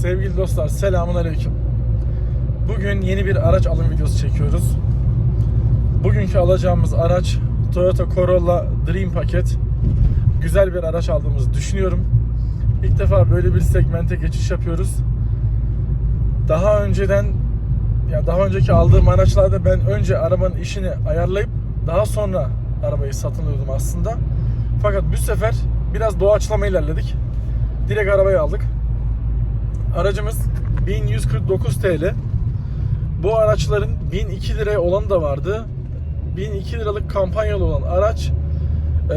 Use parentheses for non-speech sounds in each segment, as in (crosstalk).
Sevgili dostlar selamun aleyküm. Bugün yeni bir araç alım videosu çekiyoruz. Bugünkü alacağımız araç Toyota Corolla Dream Paket. Güzel bir araç aldığımızı düşünüyorum. İlk defa böyle bir segmente geçiş yapıyoruz. Daha önceden ya daha önceki aldığım araçlarda ben önce arabanın işini ayarlayıp daha sonra arabayı satın alıyordum aslında. Fakat bu sefer biraz doğaçlama ilerledik. Direkt arabayı aldık. Aracımız 1149 TL. Bu araçların 1002 liraya olanı da vardı. 1002 liralık kampanyalı olan araç eee,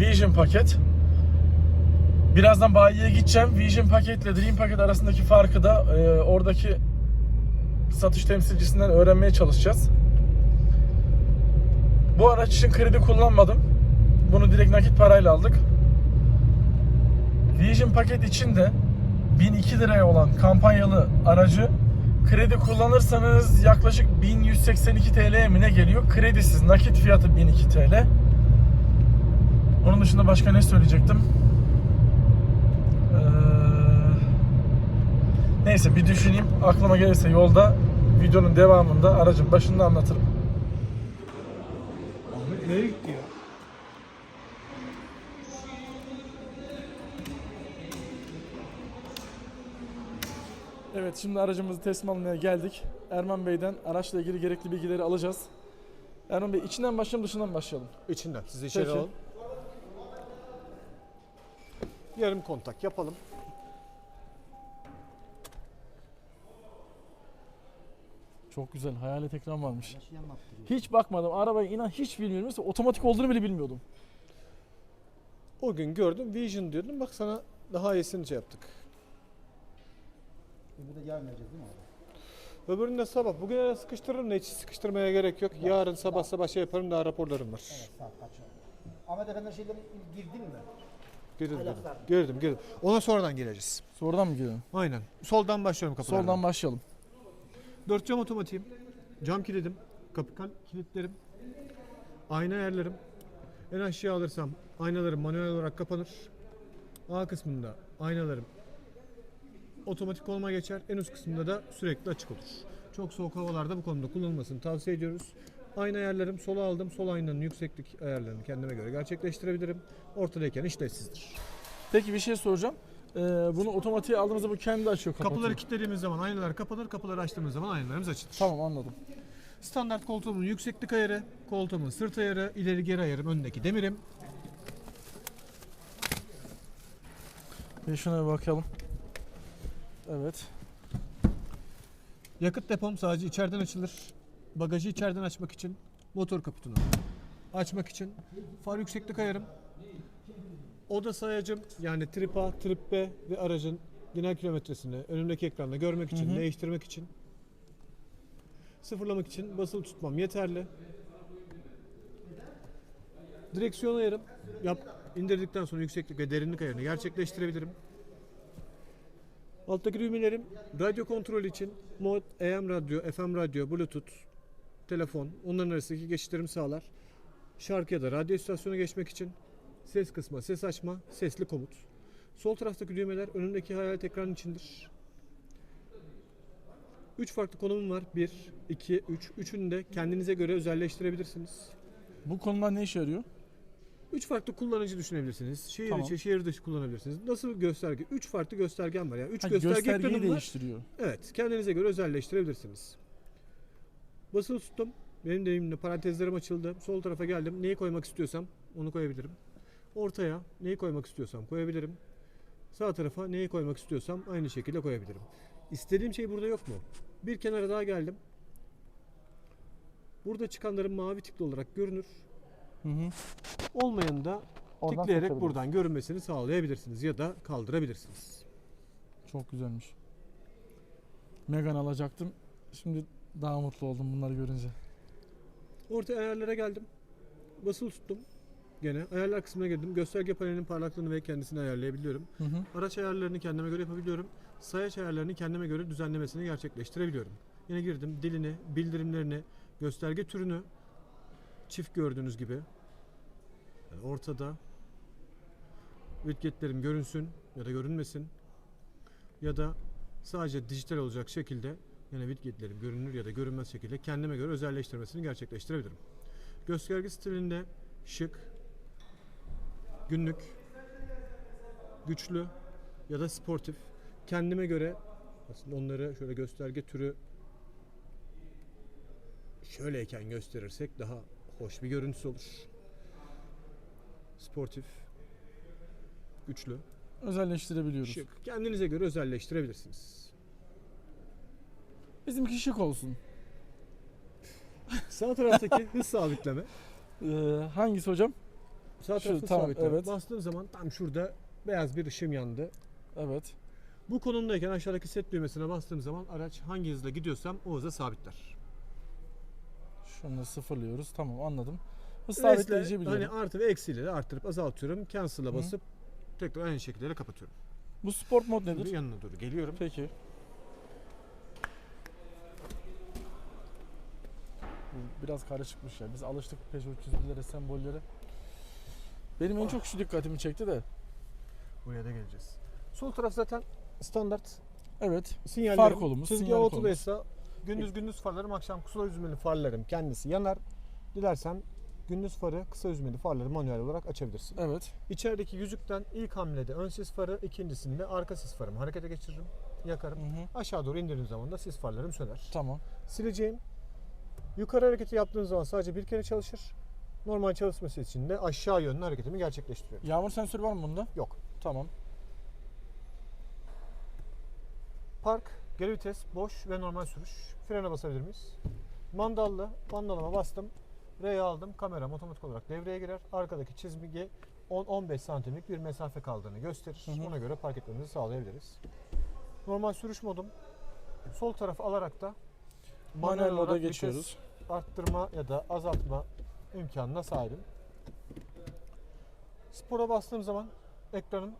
Vision paket. Birazdan bayiye gideceğim. Vision paketle Dream paket arasındaki farkı da eee, oradaki satış temsilcisinden öğrenmeye çalışacağız. Bu araç için kredi kullanmadım. Bunu direkt nakit parayla aldık. Vision paket için de 1002 liraya olan kampanyalı aracı kredi kullanırsanız yaklaşık 1182 TL mi ne geliyor? Kredisiz nakit fiyatı 1002 TL. Onun dışında başka ne söyleyecektim? Ee, neyse bir düşüneyim. Aklıma gelirse yolda videonun devamında aracın başında anlatırım. Ahmet nereye gitti ya? Evet şimdi aracımızı teslim almaya geldik. Erman Bey'den araçla ilgili gerekli bilgileri alacağız. Erman Bey içinden başlayalım dışından başlayalım. İçinden. Sizi içeri Peki. alın. Yarım kontak yapalım. Çok güzel hayalet ekran varmış. Hiç bakmadım arabaya inan hiç bilmiyorum. Mesela otomatik olduğunu bile bilmiyordum. O gün gördüm Vision diyordum. Bak sana daha iyisini şey yaptık. Bir de yarın vereceğiz değil mi abi? Öbürünü de sabah. Bugün ara sıkıştırırım da hiç sıkıştırmaya gerek yok. Yarın sabah sabah şey yaparım daha raporlarım var. Evet saat kaç? Ahmet Efendi'nin şeyleri girdin mi? Girdim, girdim. Girdim, girdim. Ona sonradan gireceğiz. Sonradan mı girelim? Aynen. Soldan başlıyorum kapılardan. Soldan başlayalım. Dört cam otomatiğim. Cam kilidim. Kapı kilitlerim. Ayna ayarlarım. En aşağı alırsam aynalarım manuel olarak kapanır. A kısmında aynalarım otomatik konuma geçer. En üst kısmında da sürekli açık olur. Çok soğuk havalarda bu konuda kullanılmasını tavsiye ediyoruz. Ayna ayarlarım sola aldım. Sol aynanın yükseklik ayarlarını kendime göre gerçekleştirebilirim. Ortadayken işlevsizdir. Peki bir şey soracağım. Ee, bunu otomatiğe aldığımızda bu kendi açıyor kapatıyor. Kapıları kilitlediğimiz zaman aynalar kapanır. Kapıları açtığımız zaman aynalarımız açılır. Tamam anladım. Standart koltuğumun yükseklik ayarı, koltuğumun sırt ayarı, ileri geri ayarım, öndeki demirim. Bir şuna bir bakalım. Evet. Yakıt depom sadece içeriden açılır. Bagajı içeriden açmak için, motor kaputunu açmak için, far yükseklik ayarım, oda sayacım yani trip A, trip B ve aracın genel kilometresini önümdeki ekranda görmek için, Hı hı. değiştirmek için, sıfırlamak için basılı tutmam yeterli. Direksiyon ayarım, yap, indirdikten sonra yükseklik ve derinlik ayarını gerçekleştirebilirim. Alttaki düğmelerim radyo kontrol için mod, AM radyo, FM radyo, bluetooth, telefon onların arasındaki geçişlerimi sağlar. Şarkı ya da radyo istasyonu geçmek için ses kısma, ses açma, sesli komut. Sol taraftaki düğmeler önümdeki hayalet ekranın içindir. 3 farklı konumum var. 1, 2, 3. Üçünü de kendinize göre özelleştirebilirsiniz. Bu konular ne işe yarıyor? 3 farklı kullanıcı düşünebilirsiniz. Şehir Tamam. içi, şehir dışı kullanabilirsiniz. Nasıl bir gösterge? 3 farklı göstergem var. Yani 3 Ha, gösterge göstergeyi ekranım var. değiştiriyor. Evet, kendinize göre özelleştirebilirsiniz. Basılı tuttum. Benim deyimimle parantezlerim açıldı. Sol tarafa geldim. Neyi koymak istiyorsam onu koyabilirim. Ortaya neyi koymak istiyorsam koyabilirim. Sağ tarafa neyi koymak istiyorsam aynı şekilde koyabilirim. İstediğim şey burada yok mu? Bir kenara daha geldim. Burada çıkanların mavi tikli olarak görünür. Hı hı. Olmayanı da Oradan tıklayarak buradan görünmesini sağlayabilirsiniz ya da kaldırabilirsiniz. Çok güzelmiş. Megan alacaktım. Şimdi daha mutlu oldum bunları görünce. Orta ayarlara geldim. Basılı tuttum. Gene ayarlar kısmına girdim. Gösterge panelinin parlaklığını ve kendisini ayarlayabiliyorum. Hı hı. Araç ayarlarını kendime göre yapabiliyorum. Sayaç ayarlarını kendime göre düzenlemesini gerçekleştirebiliyorum. Yine girdim. Dilini, bildirimlerini, gösterge türünü çift gördüğünüz gibi ortada widgetlerim görünsün ya da görünmesin. ya da sadece dijital olacak şekilde yani widgetlerim görünür ya da görünmez şekilde kendime göre özelleştirmesini gerçekleştirebilirim. Gösterge stilinde şık, günlük, güçlü ya da sportif kendime göre aslında onları şöyle gösterge türü şöyleyken gösterirsek daha hoş bir görüntüsü olur. Sportif, güçlü, Özelleştirebiliyoruz. şık. Kendinize göre özelleştirebilirsiniz. Bizimki şık olsun. Sağ taraftaki (laughs) hız sabitleme. Ee, hangisi hocam? Sağ Şu, taraf hız tamam, sabitleme. evet. Bastığım zaman tam şurada beyaz bir ışım yandı. Evet. Bu konumdayken aşağıdaki set düğmesine bastığım zaman araç hangi hızla gidiyorsam o hıza sabitler. Da sıfırlıyoruz. Tamam anladım. Sabitleyici biliyorum. Hani artı ve eksiyle de arttırıp azaltıyorum. Cancel'a Hı. basıp tekrar aynı şekilde de kapatıyorum. Bu sport mod Şimdi nedir? yanına doğru geliyorum. Peki. Biraz karışıkmış ya. Biz alıştık Peugeot çizgilere, sembollere. Benim en çok şu dikkatimi çekti de. Buraya da geleceğiz. Sol taraf zaten standart Evet. sinyallerim. Far kolumuz, Çizgi ortadaysa gündüz gündüz farlarım, akşam kısa hüzmeli farlarım kendisi yanar. Dilersen gündüz farı, kısa hüzmeli farları manuel olarak açabilirsin. Evet. İçerideki yüzükten ilk hamlede ön sis farı, ikincisinde arka sis farımı harekete geçiririm, yakarım. Hı hı. Aşağı doğru indirdiğim zaman da sis farlarım söner. Tamam. Sileceğim. Yukarı hareketi yaptığın zaman sadece bir kere çalışır. Normal çalışması için de aşağı yönlü hareketimi gerçekleştiriyorum. Yağmur sensörü var mı bunda? Yok. Tamam. Park, geri vites, boş ve normal sürüş. Frene basabilir miyiz? Mandallı, mandalıma bastım. R'ye aldım. Kameram otomatik olarak devreye girer. Arkadaki çizgi 10-15 santimlik bir mesafe kaldığını gösterir. Hı hı. Ona göre park etmemizi sağlayabiliriz. Normal sürüş modum. Sol tarafı alarak da Manuel moda olarak geçiyoruz. arttırma ya da azaltma imkanına sahibim. Spora bastığım zaman ekranın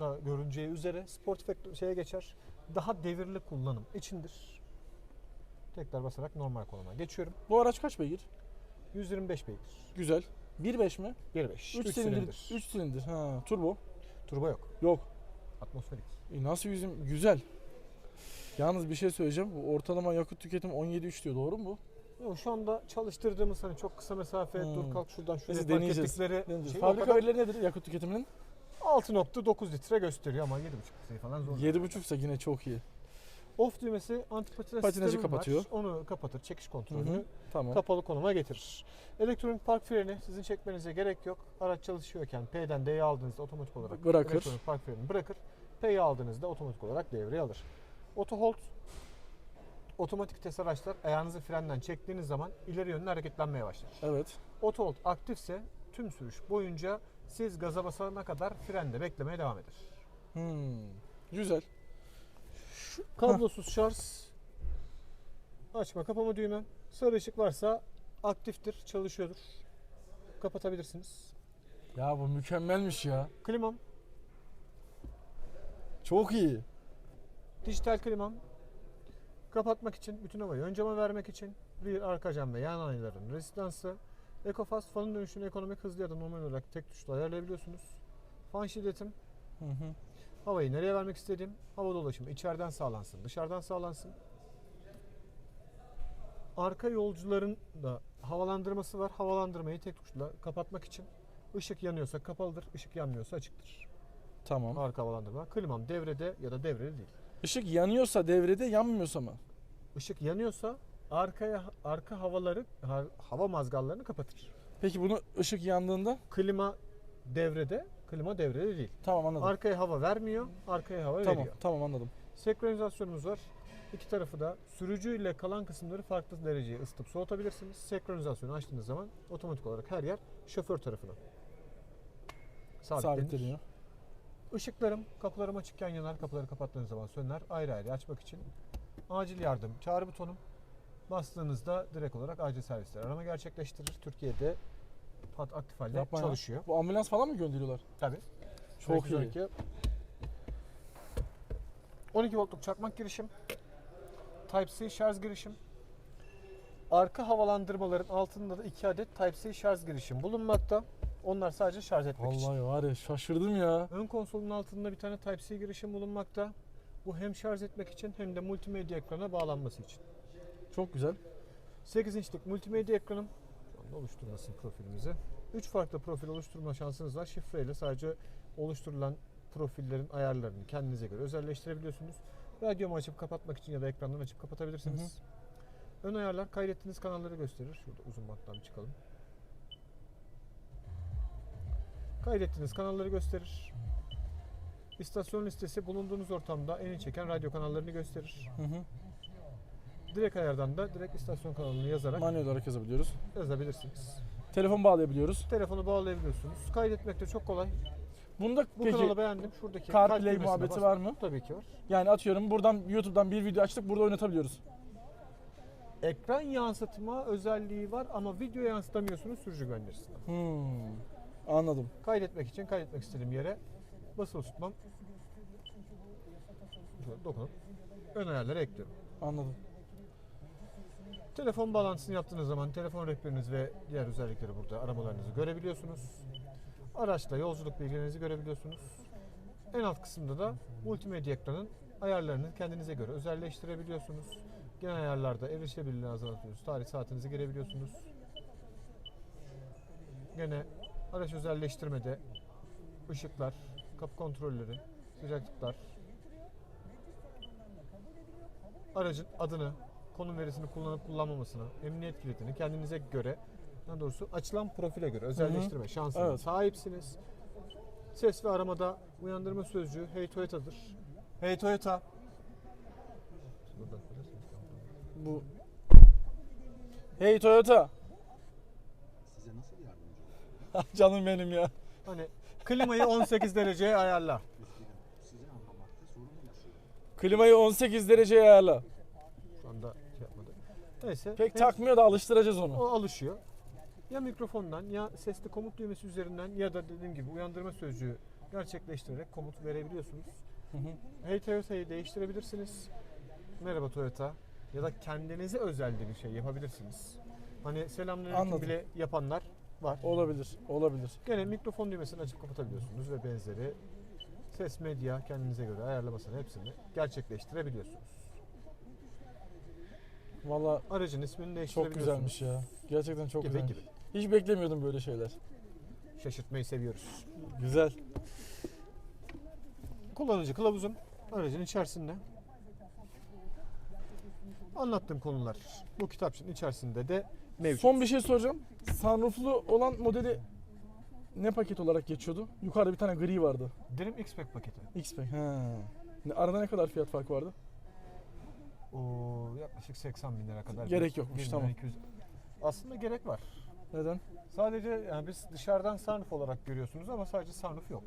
da görüneceği üzere sportif ek- şeye geçer. Daha devirli kullanım içindir. Tekrar basarak normal konuma geçiyorum. Bu araç kaç beygir? 125 beygir. Güzel. 1.5 mi? 1.5. 3 silindir. 3 silindir. Ha, turbo. Turbo yok. Yok. Atmosferik. E nasıl yüzüm? Güzel. Yalnız bir şey söyleyeceğim. Bu ortalama yakıt tüketimi 17.3 diyor. Doğru mu bu? Yok, şu anda çalıştırdığımız hani çok kısa mesafe Hmm. dur kalk şuradan şuraya Neyse, deneyeceğiz. ettikleri Deneyeceğiz. şey Fabrika kadar verileri nedir yakıt tüketiminin? 6.9 litre gösteriyor ama 7.5 litreyi falan zor. 7.5 ise yine çok iyi. Off düğmesi antipatinaj Patinajı kapatıyor. Var. Onu kapatır. Çekiş Hı kontrolünü hı. Tamam. kapalı konuma getirir. Elektronik park freni sizin çekmenize gerek yok. Araç çalışıyorken P'den D'ye aldığınızda otomatik olarak Bırakır. elektronik park frenini bırakır. P'yi aldığınızda otomatik olarak devreye alır. Auto hold otomatik vites araçlar ayağınızı frenden çektiğiniz zaman ileri yönlü hareketlenmeye başlar. Evet. Auto hold aktifse tüm sürüş boyunca siz gaza basana kadar frende beklemeye devam eder. Hmm. Güzel. Kablosuz şarj açma kapama düğme. Sarı ışık varsa aktiftir, çalışıyordur. Kapatabilirsiniz. Ya bu mükemmelmiş ya. Klimam, Çok iyi. dijital klimam. Kapatmak için bütün havayı ön cama vermek için bir arka cam ve yan aynaların rezistansı. EcoFast fanın dönüşünü ekonomik hızlı ya da normal olarak tek tuşla ayarlayabiliyorsunuz. Fan şiddetim, Hı hı. havayı nereye vermek istediğim, hava dolaşımı içeriden sağlansın, dışarıdan sağlansın. Arka yolcuların da havalandırması var. Havalandırmayı tek tuşla kapatmak için. Işık yanıyorsa kapalıdır, ışık yanmıyorsa açıktır. Tamam. Arka havalandırma. Klimam devrede ya da devrede değil. Işık yanıyorsa devrede yanmıyorsa mı? Işık yanıyorsa arkaya arka havaları ha- hava mazgallarını kapatır. Peki bunu ışık yandığında? Klima devrede, klima devrede değil. Tamam anladım. Arkaya hava vermiyor, arkaya hava tamam veriyor. tamam anladım. Senkronizasyonumuz var. İki tarafı da sürücü ile kalan kısımları farklı dereceye ısıtıp soğutabilirsiniz. Senkronizasyonu açtığınız zaman otomatik olarak her yer şoför tarafına sabitlenir. Sabitleniyor. Işıklarım kapılarım açıkken yanar, kapıları kapattığınız zaman söner. Ayrı ayrı açmak için acil yardım çağrı butonum. Bastığınızda direkt olarak acil servisler arama gerçekleştirir. Türkiye'de hat aktif halde Yapma ya. çalışıyor. Bu ambulans falan mı gönderiyorlar? Tabii. Çok iyi. 812. 12 voltluk çakmak girişim. Type-C şarj girişim. Arka havalandırmaların altında da 2 adet Type-C şarj girişim bulunmakta. Onlar sadece şarj etmek için. Vallahi var ya şaşırdım ya. Ön konsolun altında bir tane Type-C girişim bulunmakta. Bu hem şarj etmek için hem de multimedya ekrana bağlanması için. Çok güzel. 8 inçlik multimedya ekranım. Şu anda oluşturmasın profilimizi. 3 farklı profil oluşturma şansınız var. Şifreyle sadece oluşturulan profillerin ayarlarını kendinize göre özelleştirebiliyorsunuz. Radyomu açıp kapatmak için ya da ekrandan açıp kapatabilirsiniz. Ön ayarlar kaydettiğiniz kanalları gösterir. Şurada uzun banttan çıkalım. Kaydettiğiniz kanalları gösterir. İstasyon listesi bulunduğunuz ortamda en iyi çeken radyo kanallarını gösterir. Hı hı. Direkt ayardan da direkt istasyon kanalını yazarak Manuel olarak yazabiliyoruz. yazabilirsiniz. Telefon bağlayabiliyoruz. Telefonu bağlayabiliyorsunuz. Kaydetmek de çok kolay. Bunda Bu peki kanalı beğendim. Şuradaki kalp CarPlay düğmesine muhabbeti var mı? Tabii ki var. Yani atıyorum buradan YouTube'dan bir video açtık burada oynatabiliyoruz. Ekran yansıtma özelliği var ama video yansıtamıyorsunuz sürücü güvencesinden. Hmm. Anladım. Kaydetmek için kaydetmek istediğim yere basılı tutmam. Şöyle dokunup ön ayarları ekliyorum. Anladım. Telefon bağlantısını yaptığınız zaman telefon rehberiniz ve diğer özellikleri burada aramalarınızı görebiliyorsunuz. Araçla yolculuk bilgilerinizi görebiliyorsunuz. En alt kısımda da multimedya ekranın ayarlarını kendinize göre özelleştirebiliyorsunuz. Genel ayarlarda erişebilirliğini azaltıyorsunuz. Tarih saatinizi girebiliyorsunuz. Gene araç özelleştirmede ışıklar, kapı kontrolleri, sıcaklıklar, aracın adını, konum verisini kullanıp kullanmamasını, emniyet kilidini kendinize göre, daha doğrusu açılan profile göre özelleştirme şansına Evet. sahipsiniz. Ses ve aramada uyandırma sözcüğü Hey Toyota'dır. Hey Toyota. Bu Hey Toyota. Size nasıl yardımcı olur? Canım benim ya. Hani klimayı 18 dereceye ayarla. Müftirim, sizi anlamakta sorun yaşıyorum. Klimayı 18 dereceye ayarla. Şu anda şey yapmadı. Neyse. Pek takmıyor da alıştıracağız onu. O alışıyor. Ya mikrofondan ya sesli komut düğmesi üzerinden ya da dediğim gibi uyandırma sözcüğü gerçekleştirerek komut verebiliyorsunuz. Hı hı. Hey Toyota'yı değiştirebilirsiniz. Merhaba Toyota. Ya da kendinize özel de bir şey yapabilirsiniz. Hani selamünaleyküm Anladım. bile yapanlar var. Olabilir, olabilir. Gene mikrofon düğmesini açıp kapatabiliyorsunuz ve benzeri ses medya kendinize göre ayarlamasını hepsini gerçekleştirebiliyorsunuz. Valla Aracın ismini çok değiştirebiliyorsunuz. güzelmiş ya. Gerçekten çok Gibi güzelmiş. gibi. Hiç beklemiyordum böyle şeyler. Şaşırtmayı seviyoruz. Güzel. Kullanıcı kılavuzum aracın içerisinde. Anlattığım konular bu kitapçının içerisinde de mevcut. Son bir şey soracağım. Sunrooflu olan modeli ne paket olarak geçiyordu? Yukarıda bir tane gri vardı. Dream X-Pack paketi. X-Pack. He. Ne- Arada ne kadar fiyat farkı vardı? O yaklaşık 80 bin lira kadar. Gerek yokmuş, tamam. 200 Aslında gerek var. Neden? Sadece yani biz dışarıdan sunroof olarak görüyorsunuz ama sadece sunroof yok.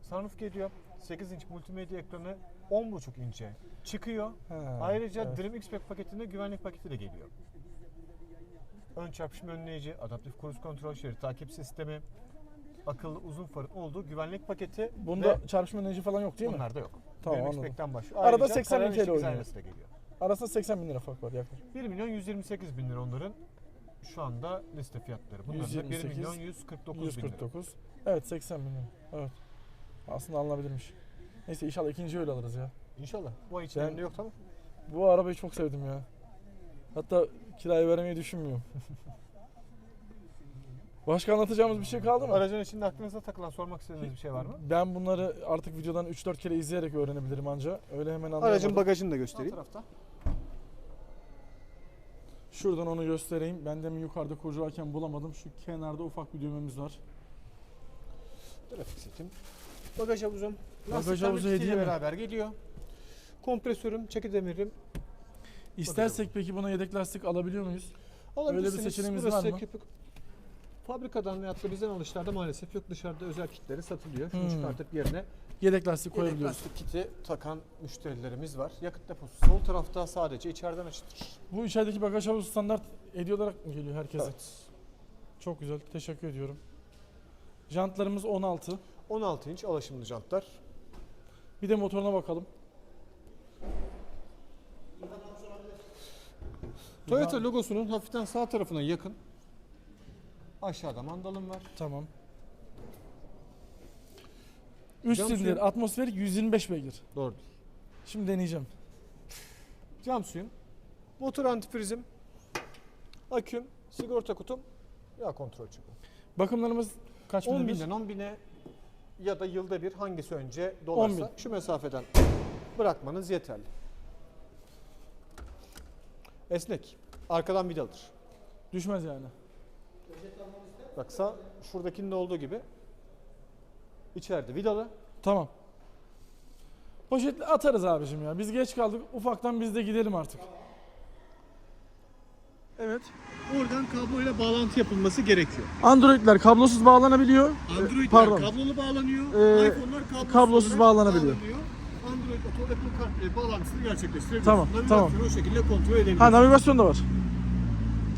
Sunroof geliyor. 8 inç multimedya ekranı 10.5 inçe çıkıyor. He, Ayrıca evet. Dream X-Pack paketinde güvenlik paketi de geliyor. Ön çarpışma önleyici, adaptif kruz kontrol şerit takip sistemi, akıllı uzun farın olduğu güvenlik paketi Bunda ve çarpışma enerji falan yok değil mi? bunlarda yok. Tamam, Dream anladım. X-Pack'ten başlıyor. Arada Ayrıca 80 bin karar TL ışık oynuyor. geliyor. Arasında 80 bin lira fark var yaklaşık. 1 milyon 128 bin lira onların şu anda liste fiyatları. Bunların da 1 128, milyon 149 bin lira. 149. Evet 80 bin lira. Evet. Aslında alınabilirmiş. Neyse inşallah ikinci öyle alırız ya. İnşallah. Bu ay içlerinde Ben- yok tamam. Bu arabayı çok sevdim ya. Hatta kiraya vermeyi düşünmüyorum. (laughs) Başka anlatacağımız bir şey kaldı mı? Aracın içinde aklınıza takılan sormak istediğiniz bir şey var mı? Ben bunları artık videodan 3-4 kere izleyerek öğrenebilirim anca. Öyle hemen anlayamadım. Aracın bagajını da göstereyim. tarafta. Şuradan onu göstereyim. Ben demin yukarıda kurcalarken bulamadım. Şu kenarda ufak bir düğmemiz var. Trafik setim. Bagaj havuzum. Bagaj havuzu hediye mi? beraber geliyor. Kompresörüm, çeki demirim. İstersek peki buna yedek lastik alabiliyor muyuz? Alabilirsiniz. seçeneğimiz Burası var mı? köpük. Fabrikadan veyahut da bizden alışlarda maalesef yok. Dışarıda özel kitleri satılıyor. Şunu Hmm. çıkartıp yerine Yedek lastik yedek koyabiliyoruz. lastik kiti takan müşterilerimiz var. Yakıt deposu sol tarafta sadece içeriden açılır. Bu içerideki bagaj havuzu standart hediye olarak mı geliyor herkese? Evet. Çok güzel. Teşekkür ediyorum. Jantlarımız 16. 16 inç alaşımlı jantlar. Bir de motoruna bakalım. Toyota logosunun hafiften sağ tarafına yakın. Aşağıda mandalım var. Tamam. 3 Cam silindir, suyu- atmosferik 125 beygir. Doğru. Şimdi deneyeceğim. Cam suyum, motor antifrizim, aküm, sigorta kutum, yağ kontrol çubuğu. Bakımlarımız kaç 10 bin? binden 10 bine ya da yılda bir hangisi önce 10 dolarsa şu mesafeden bırakmanız yeterli. Esnek. Arkadan vidalıdır. Düşmez yani. Bak sağ şuradakinde olduğu gibi içeride vidalı. Tamam. Poşetle atarız abicim ya. Biz geç kaldık. Ufaktan biz de gidelim artık. Evet. Oradan kabloyla bağlantı yapılması gerekiyor. Android'ler kablosuz bağlanabiliyor. Android'ler pardon. kablolu bağlanıyor. Ee, iPhone'lar kablosuz, kablosuz olarak bağlanabiliyor. Android Auto Apple CarPlay bağlantısını gerçekleştirebiliyorsunuz. Tamam, Navigasyonu tamam. o şekilde kontrol edebiliyorsunuz. Ha navigasyon da var.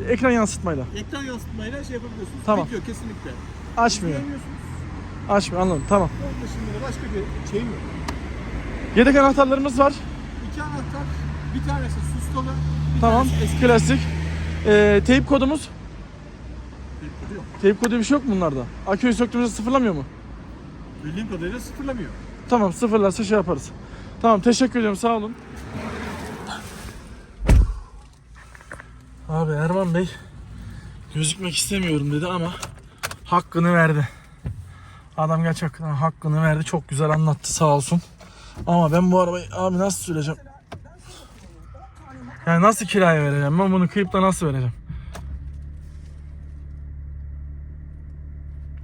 Ekran yansıtmayla. Ekran yansıtmayla şey yapabiliyorsunuz. Tamam. Video kesinlikle. Açmıyor. Açmıyor anladım tamam. Onun dışında da başka bir şeyim yok. Yedek anahtarlarımız var. İki anahtar, bir tanesi sustalı, bir Tamam. tanesi eski. Klasik. Ee, teyp kodumuz. Bir kodu yok. Teyp kodu bir şey yok mu bunlarda? Aküyü söktüğümüzde sıfırlamıyor mu? Bildiğim kadarıyla sıfırlamıyor. Tamam sıfırlarsa şey yaparız. Tamam teşekkür ediyorum sağ olun. Abi Erman Bey gözükmek istemiyorum dedi ama hakkını verdi. Adam gerçekten hakkını verdi. Çok güzel anlattı sağ olsun. Ama ben bu arabayı abi nasıl süreceğim? Yani nasıl kiraya vereceğim? Ben bunu kıyıp da nasıl vereceğim?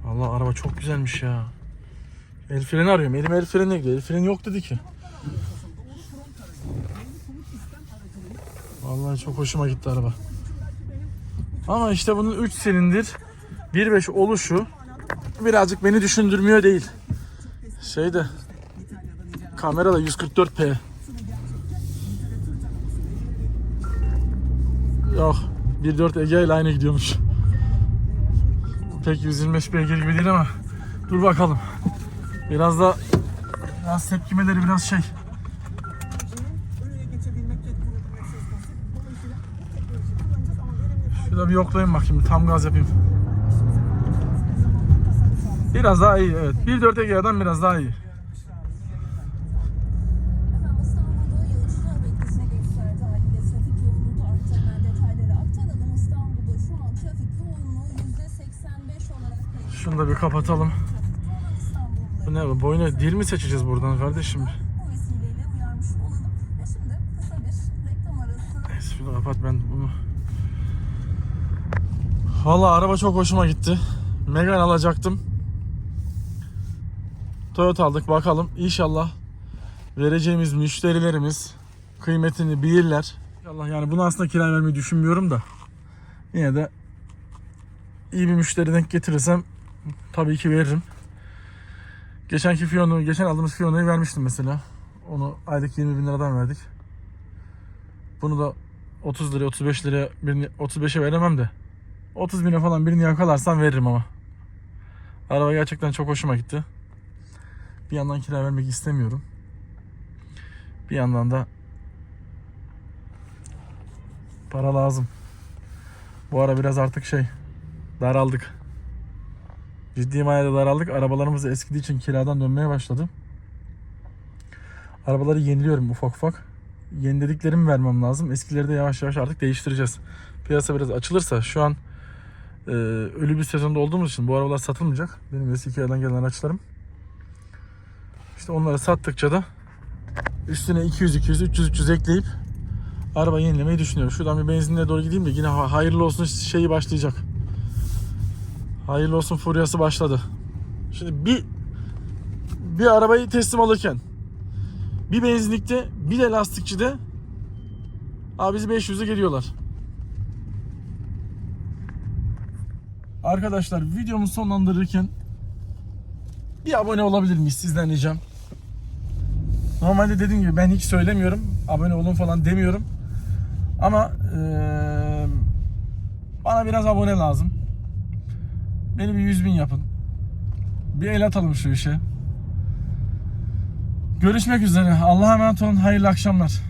Allah araba çok güzelmiş ya. El freni arıyorum. Elim el freni gidiyor. El freni yok dedi ki. Vallahi çok hoşuma gitti araba. Ama işte bunun 3 silindir 1.5 oluşu birazcık beni düşündürmüyor değil. Şeyde kamerada 144p. Yok 1.4 Ege ile aynı gidiyormuş. Pek 125 beygir gibi değil ama dur bakalım. Biraz da biraz tepkimeleri biraz şey. Şurada bir yoklayayım bakayım. Tam gaz yapayım. Biraz daha iyi evet. 1.4 Egea'dan biraz daha iyi. Efendim İstanbul'da yağış nöbetlisine gösterdi haliyle trafik yoğunluğu da arttı. Hemen detayları aktaralım. İstanbul'da şu an trafik yoğunluğu %85 olarak tespit Şunu da bir kapatalım. Bu ne bu? Boyuna dil mi seçeceğiz buradan kardeşim? Neyse şunu kapat ben. Valla araba çok hoşuma gitti. Megane alacaktım. Toyota aldık bakalım. İnşallah vereceğimiz müşterilerimiz kıymetini bilirler. İnşallah yani bunu aslında kiraya vermeyi düşünmüyorum da. Yine de iyi bir müşteri denk getirirsem tabii ki veririm. Geçenki Fion'u, geçen aldığımız Fion'u vermiştim mesela. Onu aylık 20 bin liradan verdik. Bunu da 30 liraya 35 liraya birini 35'e veremem de 30 bine falan birini yakalarsam veririm ama. Araba gerçekten çok hoşuma gitti. Bir yandan kira vermek istemiyorum. Bir yandan da para lazım. Bu ara biraz artık şey daraldık. Ciddi manada daraldık. Arabalarımız eskidiği için kiradan dönmeye başladı. Arabaları yeniliyorum ufak ufak yenilediklerimi vermem lazım. Eskileri de yavaş yavaş artık değiştireceğiz. Piyasa biraz açılırsa şu an e, ölü bir sezonda olduğumuz için bu arabalar satılmayacak. Benim kiradan gelen araçlarım. İşte onları sattıkça da üstüne 200 200 300 300 ekleyip araba yenilemeyi düşünüyorum. Şuradan bir benzinliğe doğru gideyim de yine ha- hayırlı olsun şeyi başlayacak. Hayırlı olsun furyası başladı. Şimdi bir bir arabayı teslim alırken bir benzinlikte bir de lastikçide abi bizi 500'e geliyorlar. Arkadaşlar videomu sonlandırırken bir abone olabilir miyiz sizden ricam? Normalde dediğim gibi ben hiç söylemiyorum. Abone olun falan demiyorum. Ama eee, bana biraz abone lazım. Beni bir 100 bin yapın. Bir el atalım şu işe. Görüşmek üzere. Allah'a emanet olun. Hayırlı akşamlar.